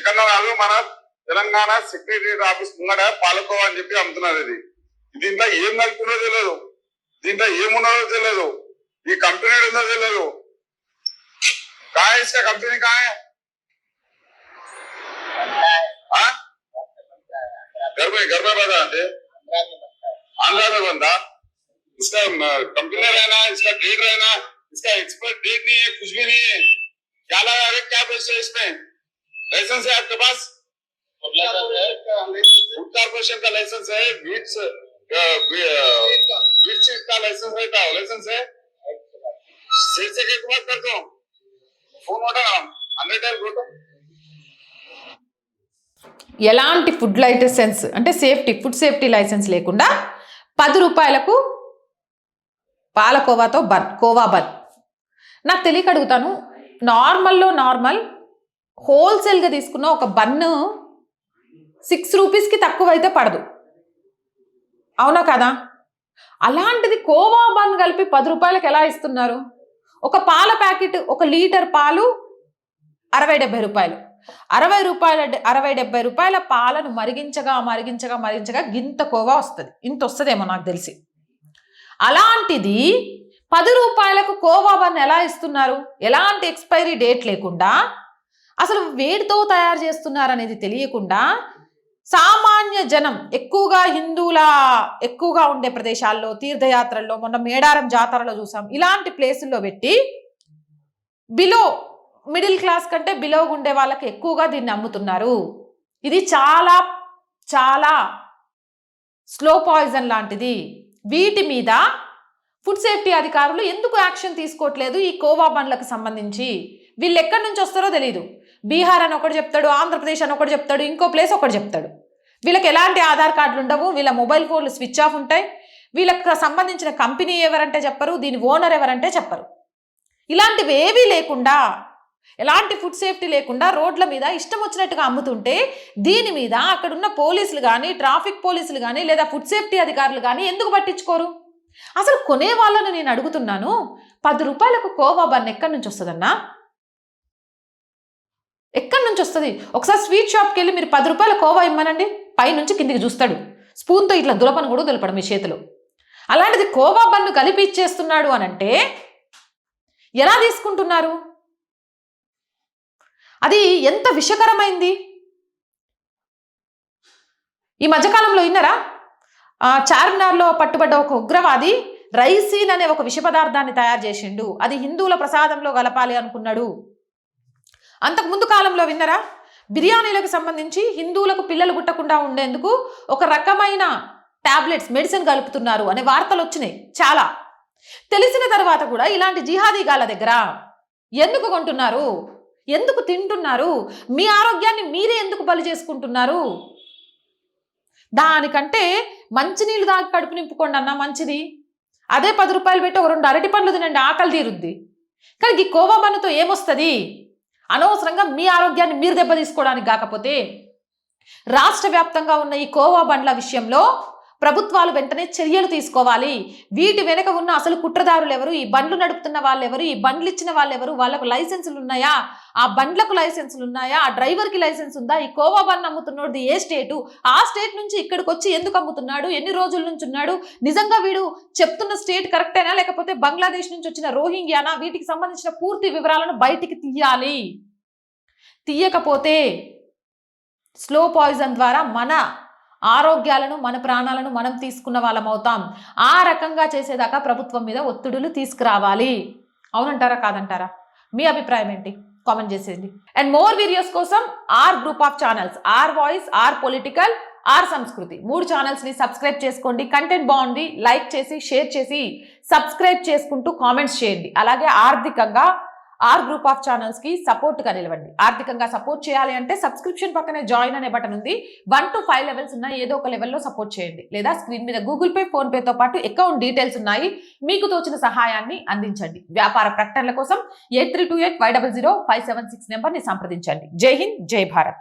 ఇది ఎక్కడో కాదు మన తెలంగాణ సెక్రటరియట్ ఆఫీస్ ముంగడ పాలకోవా అని చెప్పి అమ్ముతున్నారు ఇది దీంట్లో ఏం కలుపుతుందో తెలియదు దీంట్లో ఏమున్నదో తెలియదు ఈ కంపెనీ ఉందో తెలియదు కాయ ఇసుక కంపెనీ కాయ घर में घर में बता दे आंध्रा में बनता इसका कंपनी रहना इसका डेट रहना इसका एक्सपर्ट डेट नहीं है कुछ भी नहीं है क्या लगा है क्या पैसे इसमें लाइसेंस है आपके पास फूड कॉर्पोरेशन का लाइसेंस है बीट्स बीट्स का लाइसेंस रहता है लाइसेंस है सेठ से एक बात करता हूँ फोन उठा हंड्रेड टाइम फोटो ఎలాంటి ఫుడ్ లైసెన్స్ అంటే సేఫ్టీ ఫుడ్ సేఫ్టీ లైసెన్స్ లేకుండా పది రూపాయలకు పాలకోవాతో బన్ కోవా బన్ నాకు తెలియక అడుగుతాను నార్మల్లో నార్మల్ హోల్సేల్గా తీసుకున్న ఒక బన్ను సిక్స్ రూపీస్కి తక్కువ అయితే పడదు. అవునా కదా? అలాంటిది కోవా బన్ కలిపి పది రూపాయలకు ఎలా ఇస్తున్నారు? ఒక పాల ప్యాకెట్ ఒక లీటర్ పాలు అరవై డెబ్బై రూపాయలు. అరవై రూపాయల అరవై డెబ్బై రూపాయల పాలను మరిగించగా మరిగించగా మరిగించగా గింత కోవా వస్తుంది. ఇంత వస్తుందేమో నాకు తెలిసి. అలాంటిది పది రూపాయలకు కోవా బన్ ఎలా ఇస్తున్నారు? ఎలాంటి ఎక్స్పైరీ డేట్ లేకుండా అసలు వేడితో తయారు చేస్తున్నారనేది తెలియకుండా సామాన్య జనం ఎక్కువగా హిందువుల ఎక్కువగా ఉండే ప్రదేశాల్లో తీర్థయాత్రల్లో మొన్న మేడారం జాతరలో చూసాం. ఇలాంటి ప్లేసుల్లో పెట్టి బిలో మిడిల్ క్లాస్ కంటే బిలో ఉండే వాళ్ళకి ఎక్కువగా దీన్ని అమ్ముతున్నారు. ఇది చాలా చాలా స్లో పాయిజన్ లాంటిది. వీటి మీద ఫుడ్ సేఫ్టీ అధికారులు ఎందుకు యాక్షన్ తీసుకోవట్లేదు ఈ కోవా బండ్లకు సంబంధించి? వీళ్ళు ఎక్కడి నుంచి వస్తారో తెలియదు బీహార్ అని ఒకటి చెప్తాడు ఆంధ్రప్రదేశ్ అని ఒకటి చెప్తాడు ఇంకో ప్లేస్ ఒకటి చెప్తాడు. వీళ్ళకి ఎలాంటి ఆధార్ కార్డులు ఉండవు వీళ్ళ మొబైల్ ఫోన్లు స్విచ్ ఆఫ్ ఉంటాయి. వీళ్ళకి సంబంధించిన కంపెనీ ఎవరంటే చెప్పరు దీని ఓనర్ ఎవరంటే చెప్పరు. ఇలాంటివి ఏవీ లేకుండా ఎలాంటి ఫుడ్ సేఫ్టీ లేకుండా రోడ్ల మీద ఇష్టం వచ్చినట్టుగా అమ్ముతుంటే దీని మీద అక్కడున్న పోలీసులు కానీ ట్రాఫిక్ పోలీసులు కానీ లేదా ఫుడ్ సేఫ్టీ అధికారులు కానీ ఎందుకు పట్టించుకోరు? అసలు కొనే వాళ్ళను నేను అడుగుతున్నాను పది రూపాయలకు కోవా బన్ ఎక్కడి నుంచి వస్తుందన్నా? ఎక్కడి నుంచి వస్తుంది? ఒకసారి స్వీట్ షాప్కి వెళ్ళి మీరు పది రూపాయల కోవా ఇమ్మనండి. పైనుంచి కిందికి చూస్తాడు. స్పూన్తో ఇట్లా దులపను కూడా దులపడం మీ చేతిలో. అలాంటిది కోవా బన్ను కలిపి ఇచ్చేస్తున్నాడు అని అంటే ఎలా తీసుకుంటున్నారు? అది ఎంత విషకరమైంది? ఈ మధ్యకాలంలో విన్నారా? చార్మినార్లో పట్టుబడ్డ ఒక ఉగ్రవాది రైసీన్ అనే ఒక విష పదార్థాన్ని తయారు చేసిండు. అది హిందువుల ప్రసాదంలో కలపాలి అనుకున్నాడు. అంతకుముందు కాలంలో విన్నరా? బిర్యానీలకు సంబంధించి హిందువులకు పిల్లలు పుట్టకుండా ఉండేందుకు ఒక రకమైన టాబ్లెట్స్ మెడిసిన్ కలుపుతున్నారు అనే వార్తలు వచ్చినాయి చాలా. తెలిసిన తర్వాత కూడా ఇలాంటి జిహాదీగాల దగ్గర ఎందుకు కొంటున్నారు? ఎందుకు తింటున్నారు? మీ ఆరోగ్యాన్ని మీరే ఎందుకు బలి చేసుకుంటున్నారు? దానికంటే మంచినీళ్ళు దాకా కడుపు నింపుకోండి అన్న మంచిది. అదే పది రూపాయలు పెట్టి ఒక రెండు అరటి పండ్లు తినండి ఆకలి తీరుద్ది. కానీ ఈ కోవా ఏమొస్తుంది? అనవసరంగా మీ ఆరోగ్యాన్ని మీరు దెబ్బ తీసుకోవడానికి కాకపోతే రాష్ట్ర వ్యాప్తంగా ఉన్న ఈ కోవా బండ్ల విషయంలో ప్రభుత్వాలు వెంటనే చర్యలు తీసుకోవాలి. వీటి వెనక ఉన్న అసలు కుట్రదారులు ఎవరు? ఈ బండ్లు నడుపుతున్న వాళ్ళు ఎవరు ఈ బండ్లు ఇచ్చిన వాళ్ళు ఎవరు వాళ్ళకు లైసెన్సులు ఉన్నాయా? ఆ బండ్లకు లైసెన్సులు ఉన్నాయా? ఆ డ్రైవర్కి లైసెన్స్ ఉందా? ఈ కోవా బండ్ అమ్ముతున్నాడు ఏ స్టేటు? ఆ స్టేట్ నుంచి ఇక్కడికి వచ్చి ఎందుకు అమ్ముతున్నాడు? ఎన్ని రోజుల నుంచి ఉన్నాడు? నిజంగా వీడు చెప్తున్న స్టేట్ కరెక్టేనా? లేకపోతే బంగ్లాదేశ్ నుంచి వచ్చిన రోహింగ్యానా? వీటికి సంబంధించిన పూర్తి వివరాలను బయటికి తీయాలి. తీయకపోతే స్లో పాయిజన్ ద్వారా మన ఆరోగ్యాలను మన ప్రాణాలను మనం తీసుకున్న వాళ్ళం అవుతాం. ఆ రకంగా చేసేదాకా ప్రభుత్వం మీద ఒత్తిడులు తీసుకురావాలి. అవునంటారా కాదంటారా? మీ అభిప్రాయం ఏంటి? కామెంట్ చేసేయండి. అండ్ మోర్ వీడియోస్ కోసం R group of channels. R voice R political R Samskruthi. మూడు ఛానల్స్ని సబ్స్క్రైబ్ చేసుకోండి. కంటెంట్ బాగుంది లైక్ చేసి షేర్ చేసి సబ్స్క్రైబ్ చేసుకుంటూ కామెంట్స్ చేయండి. అలాగే ఆర్థికంగా ఆర్ గ్రూప్ ఆఫ్ ఛానల్స్కి సపోర్ట్గా నిలవండి. ఆర్థికంగా సపోర్ట్ చేయాలి అంటే సబ్స్క్రిప్షన్ పక్కనే జాయిన్ అనే బటన్ ఉంది. వన్ టు ఫైవ్ లెవెల్స్ ఉన్న ఏదో ఒక లెవెల్లో సపోర్ట్ చేయండి. లేదా స్క్రీన్ మీద గూగుల్ పే ఫోన్ పేతో పాటు అకౌంట్ డీటెయిల్స్ ఉన్నాయి. మీకు తోచిన సహాయాన్ని అందించండి. వ్యాపార ప్రకటనల కోసం eight three two eight five double zero five seven six నెంబర్ని సంప్రదించండి. జై హింద్ జై భారత్.